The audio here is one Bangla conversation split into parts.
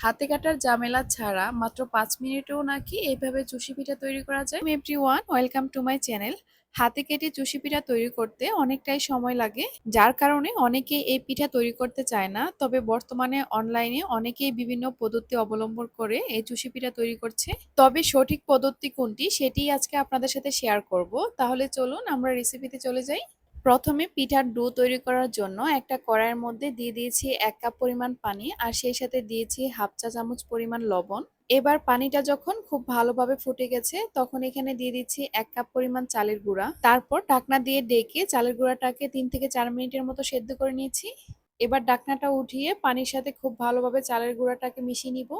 হাতে কাটার ঝামেলা ছাড়া মাত্র পাঁচ মিনিটেও নাকি এইভাবে চুষি পিঠা তৈরি করা যায়? Everyone welcome to my channel হাতে কেটে চুষি পিঠা তৈরি করতে অনেকটাই সময় লাগে, যার কারণে অনেকে এই পিঠা তৈরি করতে চায় না, তবে বর্তমানে অনলাইনে অনেকেই বিভিন্ন পদ্ধতি অবলম্বন করে এই চুষি পিঠা তৈরি করছে। তবে সঠিক পদ্ধতি কোনটি সেটি আজকে আপনাদের সাথে শেয়ার করব। তাহলে চলুন আমরা রেসিপিতে চলে যাই। প্রথমে পিঠার ডো তৈরি করার জন্য একটা কড়াইয়ের মধ্যে দিয়ে দিয়েছি এক কাপ পরিমাণ পানি আর সেই সাথে দিয়েছি হাফ চা চামচ পরিমাণ লবণ। এবার পানিটা যখন খুব ভালোভাবে ফুটে গেছে, তখন এখানে দিয়ে দিচ্ছি এক কাপ পরিমাণ চালের গুঁড়া। তারপর ঢাকনা দিয়ে ডেকে চালের গুঁড়াটাকে তিন থেকে চার মিনিটের মতো সেদ্ধ করে নিয়েছি। এবার ডাকনাটা উঠিয়ে পানির সাথে খুব ভালোভাবে চালের গুঁড়াটাকে মিশিয়ে নিব।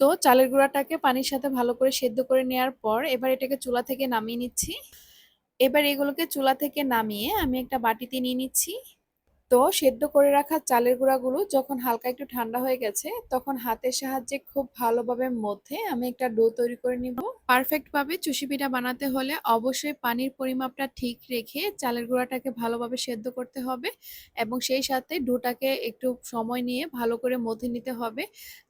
তো চালের গুঁড়াটাকে পানির সাথে ভালো করে সেদ্ধ করে নেওয়ার পর এবার এটাকে চুলা থেকে নামিয়ে নিচ্ছি। এবার এগুলোকে চুলা থেকে নামিয়ে আমি একটা বাটিতে নিয়ে নিচ্ছি। তো সেদ্ধ করে রাখা চালের গুঁড়াগুলো যখন হালকা একটু ঠান্ডা হয়ে গেছে, তখন হাতের সাহায্যে খুব ভালোভাবে মধ্যে আমি একটা ডো তৈরি করে নিব। পারফেক্ট ভাবে চুষি পিঠা বানাতে হলে অবশ্যই পানির পরিমাপটা ঠিক রেখে চালের গুঁড়াটাকে ভালোভাবে সেদ্ধ করতে হবে এবং সেই সাথে ডোটাকে একটু সময় নিয়ে ভালো করে মধ্যে নিতে হবে।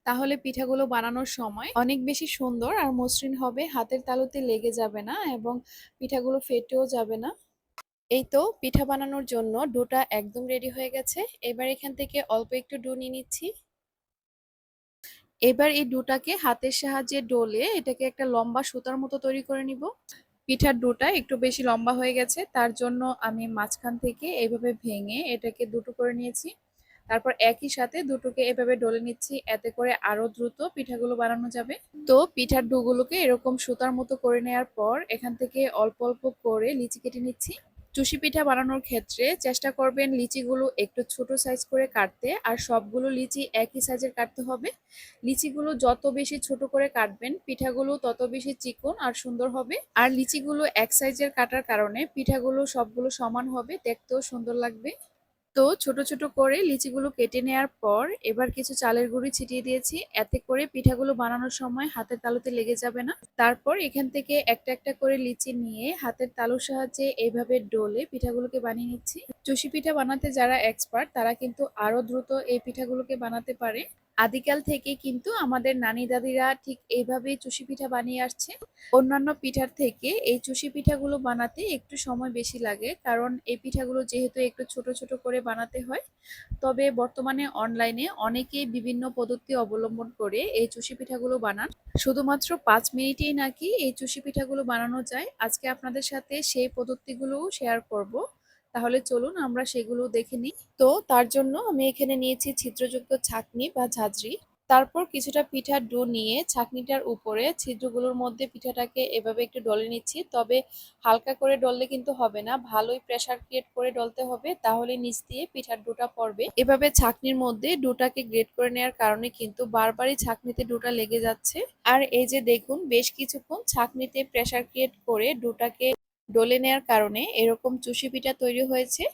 তাহলে পিঠাগুলো বানানোর সময় অনেক বেশি সুন্দর আর মসৃণ হবে, হাতের তালুতে লেগে যাবে না এবং পিঠাগুলো ফেটেও যাবে না। এই তো পিঠা বানানোর জন্য ডোটা একদম রেডি হয়ে গেছে। এবার এখান থেকে অল্প একটু ডো নিয়ে নিচ্ছি। এবার এই ডোটাকে হাতের সাহায্যে ডোলে এটাকে একটা লম্বা সুতার মতো তৈরি করে নিব। পিঠার ডোটা একটু বেশি লম্বা হয়ে গেছে, তার জন্য আমি মাঝখান থেকে এইভাবে ভেঙে এটাকে দুটো করে নিয়েছি। তারপর একই সাথে দুটোকে এভাবে ডলে নিচ্ছি, এতে করে আরও দ্রুত পিঠাগুলো বানানো যাবে। তো পিঠার ডোগুলোকে এরকম সুতার মতো করে নেওয়ার পর এখান থেকে অল্প অল্প করে লিচি কেটে নিচ্ছি। চুষি পিঠা বানানোর ক্ষেত্রে চেষ্টা করবেন লিচিগুলো একটু ছোট সাইজ করে কাটতে, আর সবগুলো লিচি একই সাইজের কাটতে হবে। লিচিগুলো যত বেশি ছোট করে কাটবেন, পিঠাগুলো তত বেশি চিকন আর সুন্দর হবে। আর লিচিগুলো এক সাইজের কাটার কারণে পিঠাগুলো সবগুলো সমান হবে, দেখতেও সুন্দর লাগবে। তো ছোট ছোট করে লিচিগুলো কেটে নেয়ার পর এবার কিছু চালের গুঁড়ি ছিটিয়ে দিয়েছি। এতে করে পিঠাগুলো বানানোর সময় হাতের তালুতে লেগে যাবে না। তারপর এখান থেকে একটা একটা করে লিচি নিয়ে হাতের তালুর সাহায্যে এইভাবে ডোলে পিঠাগুলোকে বানিয়ে নিচ্ছি। চুষি পিঠা বানাতে যারা এক্সপার্ট তারা কিন্তু আরও দ্রুত এই পিঠাগুলোকে বানাতে পারে। আদিকাল থেকে কিন্তু আমাদের নানি দাদিরা ঠিক এইভাবেই চুষি পিঠা বানিয়ে আসছে। অন্যান্য পিঠার থেকে এই চুষি পিঠাগুলো বানাতে একটু সময় বেশি লাগে, কারণ এই পিঠাগুলো যেহেতু একটু ছোট ছোট করে বানাতে হয়, তবে বর্তমানে অনলাইনে অনেকেই বিভিন্ন পদ্ধতি অবলম্বন করে এই চুষি পিঠাগুলো বানান। শুধুমাত্র পাঁচ মিনিটেই নাকি এই চুষি পিঠাগুলো বানানো যায়। আজকে আপনাদের সাথে সেই পদ্ধতিগুলোও শেয়ার করব। তাহলে চলুন আমরা সেগুলো দেখে নিই। তো তার জন্য আমি এখানে নিয়েছি ছিদ্রযুক্ত ছাকনি বা ঝাঁঝরি। তারপর কিছুটা পিঠার ডো নিয়ে ছাকনিটার উপরে ছিদ্রগুলোর মধ্যে পিঠাটাকে এভাবে একটু ডলে নিচ্ছি। তবে হালকা করে ডললে কিন্তু হবে না, ভালোই প্রেশার ক্রিয়েট করে ডলতে হবে। তাহলে নিচ দিয়ে পিঠার ডোটা পড়বে। এভাবে ছাকনির মধ্যে ডোটাকে গ্রেট করে নেওয়ার কারণে কিন্তু বারবারই ছাকনিতে ডোটা লেগে যাচ্ছে। আর এই যে দেখুন, বেশ কিছুক্ষণ ছাকনিতে প্রেসার ক্রিয়েট করে ডোটাকে ডলে নেওয়ার কারণে এরকম চুষি পিঠা তৈরি হয়েছে।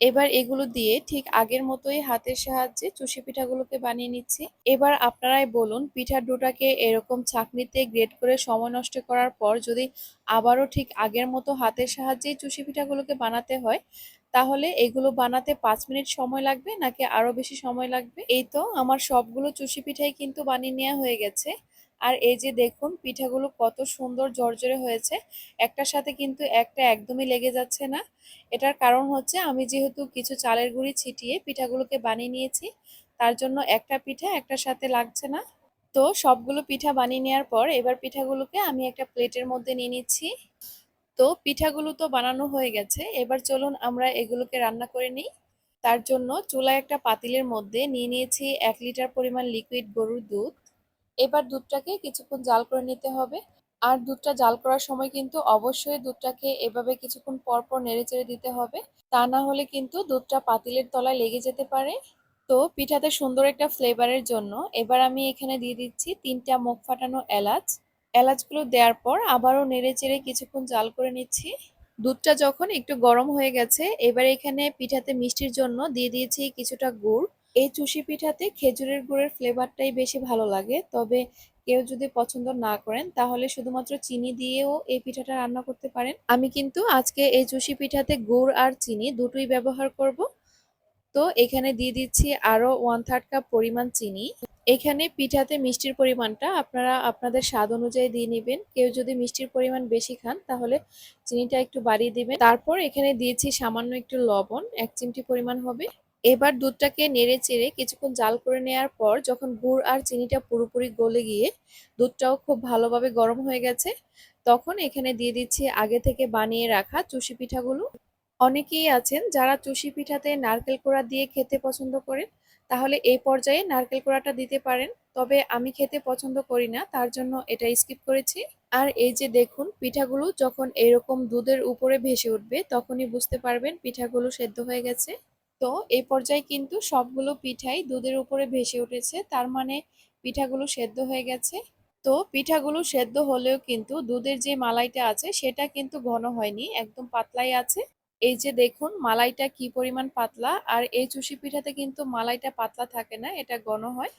এবার এগুলো দিয়ে ঠিক আগের মতোই হাতের সাহায্যে চুষি পিঠাগুলোকে বানিয়ে নিচ্ছি। এবার আপনারাই বলুন পিঠার ডোটাকে এরকম ছাকনিতে গ্রেট করে সময় নষ্ট করার পর যদি আবারও ঠিক আগের মতো হাতের সাহায্যেই চুষি পিঠাগুলোকে বানাতে হয়, তাহলে এগুলো বানাতে পাঁচ মিনিট সময় লাগবে নাকি আরও বেশি সময় লাগবে? এই তো, আমার সবগুলো চুষি পিঠাই কিন্তু বানিয়ে নেওয়া হয়ে গেছে। আর এই যে দেখুন, পিঠাগুলো কত সুন্দর জর্জরে হয়েছে। একটার সাথে কিন্তু একটা একদমই লেগে যাচ্ছে না। এটার কারণ হচ্ছে আমি যেহেতু কিছু চালের গুঁড়ি ছিটিয়ে পিঠাগুলোকে বানিয়ে নিয়েছি, তার জন্য একটা পিঠা একটার সাথে লাগছে না। তো সবগুলো পিঠা বানিয়ে নেওয়ার পর এবার পিঠাগুলোকে আমি একটা প্লেটের মধ্যে নিয়ে নিচ্ছি। তো পিঠাগুলো তো বানানো হয়ে গেছে, এবার চলুন আমরা এগুলোকে রান্না করে নিই। তার জন্য চুলায় একটা পাতিলের মধ্যে নিয়ে নিয়েছি এক লিটার পরিমাণ লিকুইড গরুর দুধ। এবার দুধটাকে কিছুক্ষণ জাল করে নিতে হবে। আর দুধটা জাল করার সময় কিন্তু অবশ্যই দুধটাকে এভাবে কিছুক্ষণ পর পর নেড়ে চেড়ে দিতে হবে। তা না হলে কিন্তু দুধটা পাতিলের তলায় লেগে যেতে পারে। তো পিঠাতে সুন্দর একটা ফ্লেভারের জন্য এবার আমি এখানে দিয়ে দিচ্ছি তিনটা মুখ ফাটানো এলাচ। এলাচগুলো দেওয়ার পর আবারও নেড়ে চেড়ে কিছুক্ষণ জাল করে নিচ্ছি। দুধটা যখন একটু গরম হয়ে গেছে, এবার এখানে পিঠাতে মিষ্টির জন্য দিয়ে দিয়েছি কিছুটা গুড়। এই চুষি পিঠাতে খেজুরের গুড়ের ফ্লেভারটাই বেশি ভালো লাগে। তবে কেউ যদি পছন্দ না করেন, তাহলে শুধুমাত্র চিনি দিয়েও এই পিঠাটা রান্না করতে পারেন। আমি কিন্তু আজকে এই চুষি পিঠাতে গুড় আর চিনি দুটোই ব্যবহার করব। তো এখানে দিয়ে দিচ্ছি আরও ওয়ান থার্ড কাপ পরিমাণ চিনি। এখানে পিঠাতে মিষ্টির পরিমাণটা আপনারা আপনাদের স্বাদ অনুযায়ী দিয়ে নেবেন। কেউ যদি মিষ্টির পরিমাণ বেশি খান, তাহলে চিনিটা একটু বাড়িয়ে দিবেন। তারপর এখানে দিয়েছি সামান্য একটু লবণ, এক চিমটি পরিমাণ হবে। এবার দুধটাকে নেড়ে চেড়ে কিছুক্ষণ জাল করে নেওয়ার পর যখন গুড় আর চিনিটা পুরোপুরি গলে গিয়ে দুধটাও খুব ভালোভাবে গরম হয়ে গেছে, তখন এখানে দিয়ে দিচ্ছি আগে থেকে বানিয়ে রাখা চুষি পিঠাগুলো। অনেকেই আছেন যারা চুষি পিঠাতে নারকেল কোড়া দিয়ে খেতে পছন্দ করেন, তাহলে এই পর্যায়ে নারকেল কোড়াটা দিতে পারেন। তবে আমি খেতে পছন্দ করি না, তার জন্য এটা স্কিপ করেছি। আর এই যে দেখুন, পিঠাগুলো যখন এরকম দুধের উপরে ভেসে উঠবে, তখনই বুঝতে পারবেন পিঠাগুলো সেদ্ধ হয়ে গেছে। তো এই পর্যায়ে কিন্তু সবগুলো পিঠাই দুধের উপরে ভেসে উঠেছে। তার মানে পিঠাগুলো সেদ্ধ হয়ে গেছে। তো পিঠাগুলো সেদ্ধ হলেও কিন্তু দুধের যে মালাইটা আছে, সেটা কিন্তু ঘন হয়নি, একদম পাতলাই আছে। এই যে দেখুন মালাইটা কি পরিমাণ পাতলা, আর এই চুষি পিঠাতে কিন্তু মালাইটা পাতলা থাকে না, এটা ঘন হয়।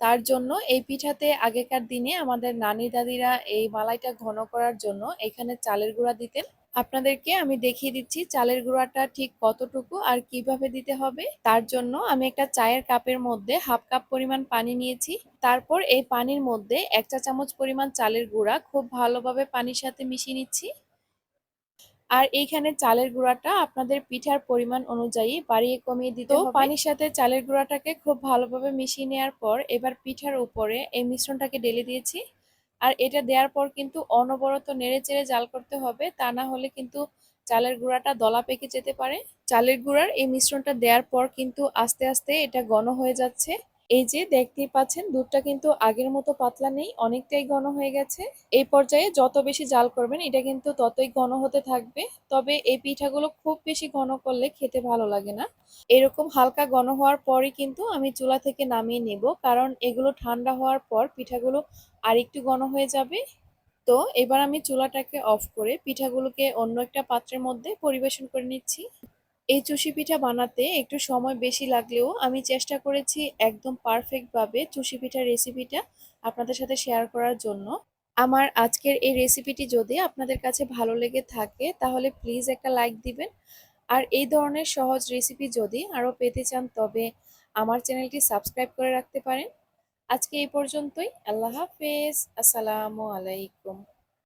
তার জন্য এই পিঠাতে আগেকার দিনে আমাদের নানি দাদিরা এই মালাইটা ঘন করার জন্য এখানে চালের গুঁড়া দিতেন। আপনাদেরকে আমি দেখিয়ে দিচ্ছি চালের গুঁড়াটা ঠিক কতটুকু আর কীভাবে দিতে হবে। তার জন্য আমি একটা চায়ের কাপের মধ্যে হাফ কাপ পরিমাণ পানি নিয়েছি। তারপর এই পানির মধ্যে এক চা চামচ পরিমাণ চালের গুঁড়া খুব ভালোভাবে পানির সাথে মিশিয়ে নিচ্ছি। আর এইখানে চালের গুঁড়াটা আপনাদের পিঠার পরিমাণ অনুযায়ী বাড়িয়ে কমিয়ে দিতে হবে। পানির সাথে চালের গুঁড়াটাকে খুব ভালোভাবে মিশিয়ে নেওয়ার পর এবার পিঠার উপরে এই মিশ্রণটাকে ঢেলে দিয়েছি। আর এটা দেওয়ার পর কিন্তু অনবরত নেড়ে চেড়ে জাল করতে হবে, তা না হলে কিন্তু চালের গুঁড়াটা দলা পেকে যেতে পারে। চালের গুঁড়ার এই মিশ্রণটা দেওয়ার পর কিন্তু আস্তে আস্তে এটা ঘন হয়ে যাচ্ছে। এই যে দেখতেই পাচ্ছেন, দুধটা কিন্তু আগের মতো পাতলা নেই, অনেকটাই ঘন হয়ে গেছে। এই পর্যায়ে যত বেশি জাল করবেন, এটা কিন্তু ততই ঘন হতে থাকবে। তবে এই পিঠাগুলো খুব বেশি ঘন করলে খেতে ভালো লাগে না। এরকম হালকা ঘন হওয়ার পরই কিন্তু আমি চুলা থেকে নামিয়ে নেব, কারণ এগুলো ঠান্ডা হওয়ার পর পিঠাগুলো আর একটু ঘন হয়ে যাবে। তো এবার আমি চুলাটাকে অফ করে পিঠাগুলোকে অন্য একটা পাত্রের মধ্যে পরিবেশন করে নিচ্ছি। এই চুষি পিঠা বানাতে একটু সময় বেশি লাগলেও আমি চেষ্টা করেছি একদম পারফেক্টভাবে চুষি পিঠার রেসিপিটা আপনাদের সাথে শেয়ার করার জন্য। আমার আজকের এই রেসিপিটি যদি আপনাদের কাছে ভালো লেগে থাকে, তাহলে প্লিজ একটা লাইক দিবেন। আর এই ধরনের সহজ রেসিপি যদি আরও পেতে চান, তবে আমার চ্যানেলটি সাবস্ক্রাইব করে রাখতে পারেন। আজকে এই পর্যন্তই। আল্লাহ হাফেজ। আসসালামু আলাইকুম।